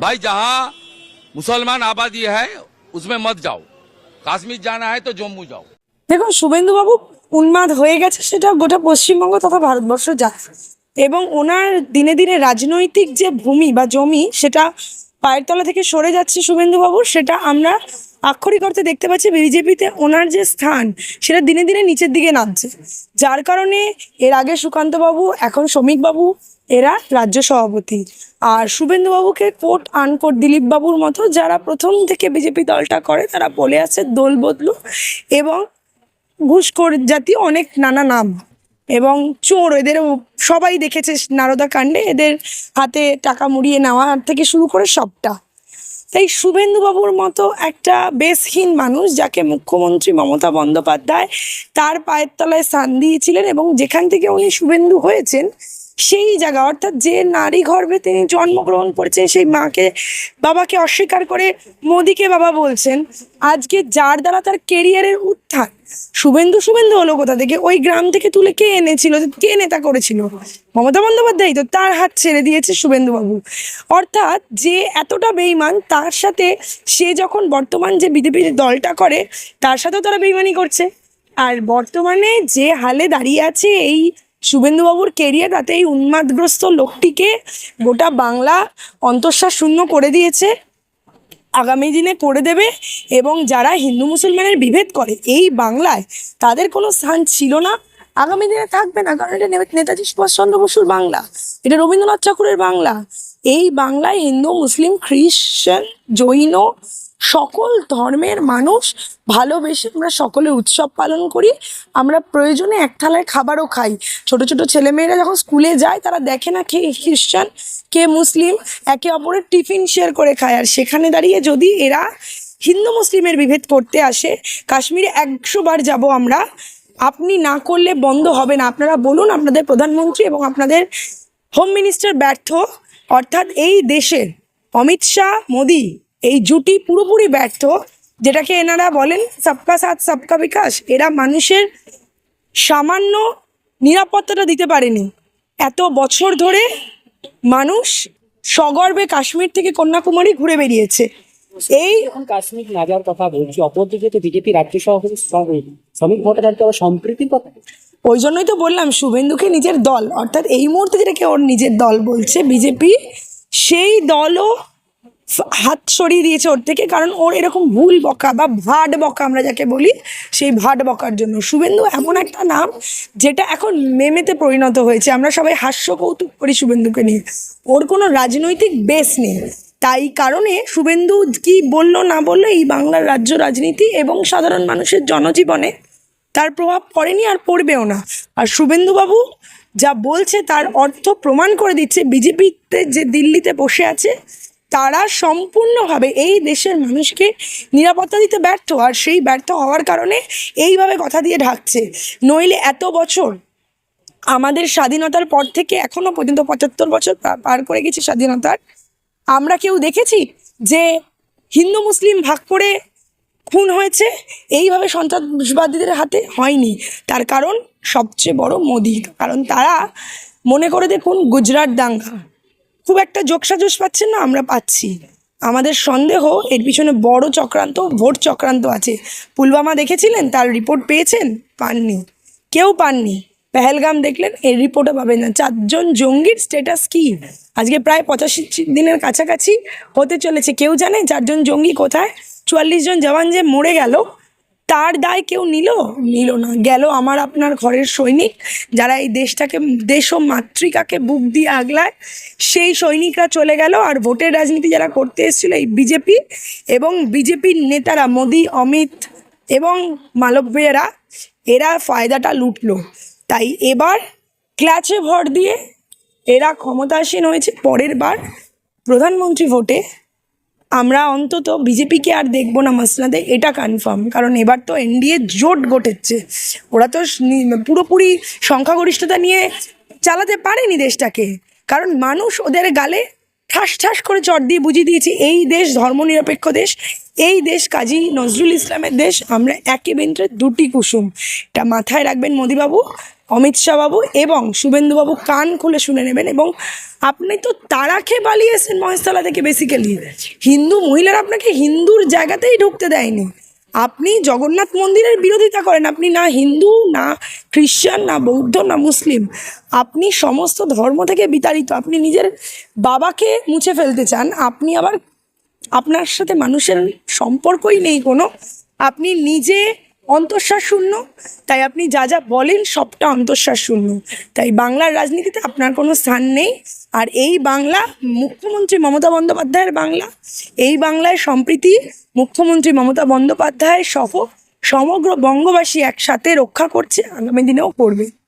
भाई जहां मुसलमान आबादी है उसमें मत जाओ कश्मीर जाना है तो जम्मू जाओ দেখুন শুভেন্দুবাবু উন্মাদ হয়ে গেছে সেটা গোটা পশ্চিমবঙ্গ তথা ভারতবর্ষ যায় এবং ওনার দিনে দিনে রাজনৈতিক যে ভূমি বা জমি সেটা পায়ের তলা থেকে সরে যাচ্ছে শুভেন্দুবাবুর সেটা আমরা আক্ষরিক অর্থে দেখতে পাচ্ছি বিজেপিতে ওনার যে স্থান সেটা দিনে দিনে নিচের দিকে নামছে যার কারণে এর আগে সুকান্তবাবু এখন শ্রমিকবাবু এরা রাজ্য সভাপতি। আর শুভেন্দুবাবুকে কোট আনকোট দিলীপ বাবুর মতো যারা প্রথম থেকে বিজেপি দলটা করে, তারা বলে আছে দোল বদলু এবং ঘুষখোর জাতীয় অনেক নানা নাম এবং চোর, এদের সবাই দেখেছে নারদা কাণ্ডে, এদের হাতে টাকা মুড়িয়ে নেওয়া থেকে শুরু করে সবটা। তাই শুভেন্দুবাবুর মতো একটা বেশহীন মানুষ যাকে মুখ্যমন্ত্রী মমতা বন্দ্যোপাধ্যায় তার পায়ের তলায় স্থান দিয়েছিলেন এবং যেখান থেকে উনি শুভেন্দু হয়েছেন সেই জায়গা, অর্থাৎ যে নারী গর্ভে তিনি জন্মগ্রহণ করেছেন, সেই মাকে, বাবাকে অস্বীকার করে মোদিকে বাবা বলছেন, আজকে যার দ্বারা তার কেরিয়ারের উত্থান, শুভেন্দু শুভেন্দু হলো কোথা থেকে? ওই গ্রাম থেকে তুলে কে এনেছিল? কে নেতা করেছিল? মমতা বন্দ্যোপাধ্যায় তো তার হাত ছেড়ে দিয়েছে শুভেন্দুবাবু। অর্থাৎ যে এতটা বেইমান, তার সাথে সে যখন বর্তমান যে বিজেপির দলটা করে, তার সাথেও তারা বেইমানি করছে। আর বর্তমানে যে হালে দাঁড়িয়ে আছে এই শুভেন্দুবাবুর কেরিয়ার তাতে এই উন্মাদগ্রস্ত লোকটিকে গোটা বাংলা অন্তঃশ্বাস শূন্য করে দিয়েছে। আগামী দিনে করে দেবে এবং যারা হিন্দু মুসলমানের বিভেদ করে এই বাংলায় তাদের কোনো স্থান ছিল না। আগামী দিনে থাকবে না, কারণ এটা নেতাজি সুভাষচন্দ্র বসুর বাংলা। এটা রবীন্দ্রনাথ ঠাকুরের বাংলা। এই বাংলায় হিন্দু, মুসলিম খ্রিস্টান জৈন সকল ধর্মের মানুষ ভালোবেসে আমরা সকলে উৎসব পালন করি। আমরা প্রয়োজনে এক থালায় খাবারও খাই। ছোট ছোট ছেলেমেয়েরা যখন স্কুলে যায়, তারা দেখে না কে খ্রিস্টান কে মুসলিম, একে অপরের টিফিন শেয়ার করে খায়। আর সেখানে দাঁড়িয়ে যদি এরা হিন্দু, মুসলিমের বিভেদ করতে আসে, কাশ্মীরে একশো বার যাব আমরা আপনি না করলে বন্ধ হবে না। আপনারা বলুন আপনাদের প্রধানমন্ত্রী এবং আপনাদের হোম মিনিস্টার ব্যর্থ। অর্থাৎ এই দেশের অমিত শাহ, মোদি, এই জুটি পুরোপুরি ব্যর্থ। যেটাকে এনারা বলেন সবকা সাথ, সবকা বিকাশ। এরা মানুষের সামান্য নিরাপত্তাটা দিতে পারেনি। এত বছর ধরে মানুষ সগর্বে কাশ্মীর থেকে কন্যাকুমারী ঘুরে বেরিয়েছে এই এখন কাশ্মীর না যাওয়ার কথা বলছি অপরদিকে তো বিজেপি রাজ্য সভাপতি শ্রম- শ্রমিক ভট্টাচার্য আবার সম্প্রীতির কথা ওই জন্যই তো বললাম শুভেন্দুকে নিজের দল অর্থাৎ এই মুহূর্তে যেটাকে ওর নিজের দল বলছে বিজেপি সেই দলও হাত সরিয়ে দিয়েছে ওর থেকে কারণ ওর এরকম ভুল বকা বা ভাট বকা আমরা যাকে বলি সেই ভাট বকার জন্য। শুভেন্দু এমন একটা নাম যেটা এখন মেমেতে পরিণত হয়েছে। আমরা সবাই হাস্য কৌতুক করি শুভেন্দুকে নিয়ে। ওর কোনো রাজনৈতিক বেস নেই। তাই কারণে শুভেন্দু কি বলল না বলল এই বাংলার রাজ্য রাজনীতি এবং সাধারণ মানুষের জনজীবনে তার প্রভাব পড়েনি আর পড়বেও না। আর শুভেন্দুবাবু যা বলছে তার অর্থ প্রমাণ করে দিচ্ছে, বিজেপিতে যে দিল্লিতে বসে আছে, তারা সম্পূর্ণভাবে এই দেশের মানুষকে নিরাপত্তা দিতে ব্যর্থ আর সেই ব্যর্থ হওয়ার কারণে এইভাবে কথা দিয়ে ঢাকছে। নইলে এত বছর আমাদের স্বাধীনতার পর থেকে এখনও পর্যন্ত পঁচাত্তর বছর পার করে গেছি স্বাধীনতার। আমরা কেউ দেখেছি যে হিন্দু মুসলিম ভাগ করে খুন হয়েছে? এইভাবে সন্ত্রাসবাদীদের হাতে হয়নি। তার কারণ সবচেয়ে বড় মোদি। কারণ তারা মনে করে দেখুন গুজরাট দাঙ্গা। খুব একটা যোগসাজোশ পাচ্ছেন না, আমরা পাচ্ছি। আমাদের সন্দেহ, এর পিছনে বড় চক্রান্ত, ভোট চক্রান্ত আছে। পুলওয়ামা দেখেছিলেন? তার রিপোর্ট পেয়েছেন? পাননি। কেউ পাননি। পেহেলগাম দেখলেন এর রিপোর্টও পাবেন না। চারজন জঙ্গির স্টেটাস কি? আজকে প্রায় পঁচাশি দিনের কাছাকাছি হতে চলেছে। কেউ জানে চারজন জঙ্গি কোথায়? চুয়াল্লিশ জন জওয়ান যে মরে গেল, তার দায় কেউ নিল? নিল না। গেল আমার আপনার ঘরের সৈনিক, যারা এই দেশটাকে, দেশ ও মাতৃকাকে বুক দিয়ে আগলায়। সেই সৈনিকরা চলে গেল আর ভোটের রাজনীতি যারা করতে এসেছিল, এই বিজেপি এবং বিজেপির নেতারা মোদি, অমিত এবং মালব্যেরা, এরা ফায়দাটা লুটলো। তাই এবার ক্লাচে ভর দিয়ে এরা ক্ষমতাসীন হয়েছে পরের বার। প্রধানমন্ত্রী ভোটে আমরা অন্তত বিজেপিকে আর দেখব না মাসনাদে, এটা কনফার্ম কারণ এবার তো এনডিএ জোট গোটেচ্ছে। ওরা তো পুরোপুরি সংখ্যাগরিষ্ঠতা নিয়ে চালাতে পারেনি দেশটাকে, কারণ মানুষ ওদের গালে ঠাস ঠাস করে চট দিয়ে বুঝিয়ে দিয়েছে, এই দেশ ধর্মনিরপেক্ষ দেশ এই দেশ কাজী নজরুল ইসলামের দেশ, আমরা একে বেন্দ্রে দুটি কুসুম। এটা মাথায় রাখবেন মোদিবাবু, অমিত শাহবাবু এবং শুভেন্দুবাবু কান খুলে শুনে নেবেন এবং আপনি তো তারা খেয়ে পালিয়েছেন মহেশতলা থেকে বেসিক্যালি হিন্দু মহিলারা আপনাকে হিন্দুর জায়গাতেই ঢুকতে দেয়নি। আপনি জগন্নাথ মন্দিরের বিরোধিতা করেন, আপনি না হিন্দু, না খ্রিশ্চান, না বৌদ্ধ, না মুসলিম। আপনি সমস্ত ধর্ম থেকে বিতাড়িত, আপনি নিজের বাবাকে মুছে ফেলতে চান, আপনি আবার আপনার সাথে মানুষের সম্পর্কই নেই কোনো। আপনি নিজে অন্তঃশ্বাস শূন্য তাই আপনি যা যা বলেন সবটা অন্তঃশ্বাস শূন্য তাই বাংলার রাজনীতিতে আপনার কোনো স্থান নেই। আর এই বাংলা, মুখ্যমন্ত্রী মমতা বন্দ্যোপাধ্যায়ের বাংলা, এই বাংলায় সম্প্রীতি, মুখ্যমন্ত্রী মমতা বন্দ্যোপাধ্যায় সহ সমগ্র বঙ্গবাসী একসাথে রক্ষা করছে, আগামী দিনেও করবে।